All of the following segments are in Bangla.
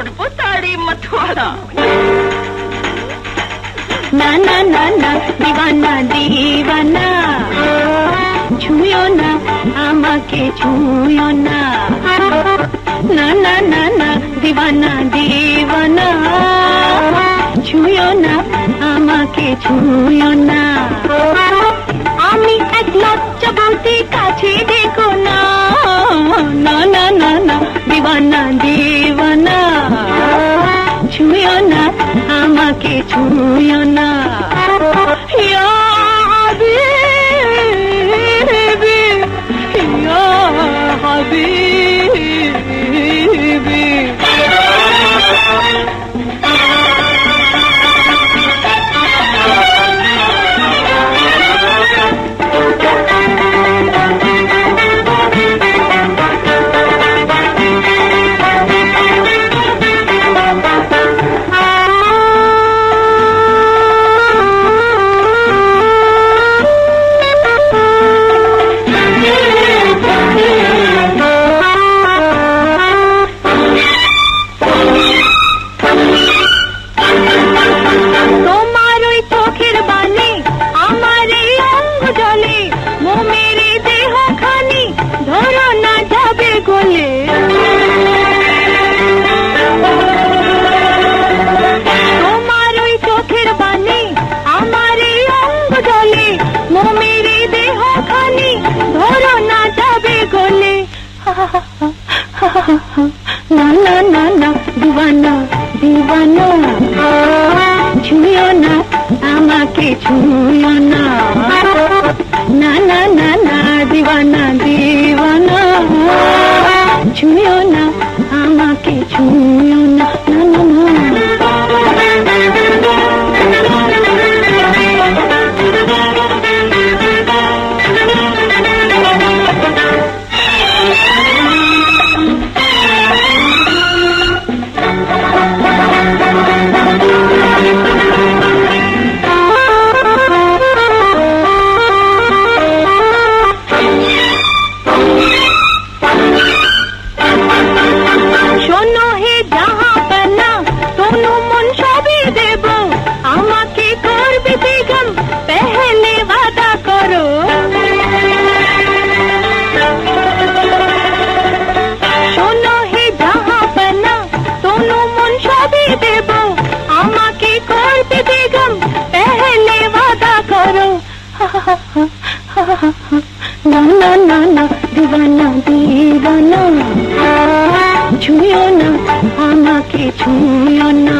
আমার ছোঁয়া না না না না দিবানা দিবানা ছুঁয়ো না আমাকে ছুঁয়ো না না না না না দিবানা দিবানা ছুঁয়ো না আমাকে ছুঁয়ো না আমাকে ছুঁয়ো না না না না দিবানা দিবানা ছুঁয়ো না আমাকে ছুঁয়ো না না না না না দিবানা দিবানা ছুঁয়ো না না না না না দিবানা দিবানা। ছুঁয়ো না, আমাকে ছুঁয়ো না।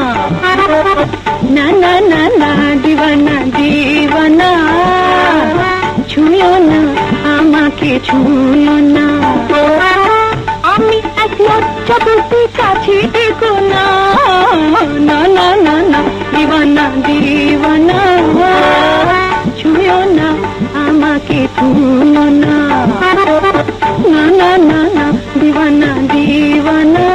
না না না না, দিবানা দিবানা। ছুঁয়ো না, আমাকে ছুঁয়ো না। আমি এক লজ্জা কাছে divana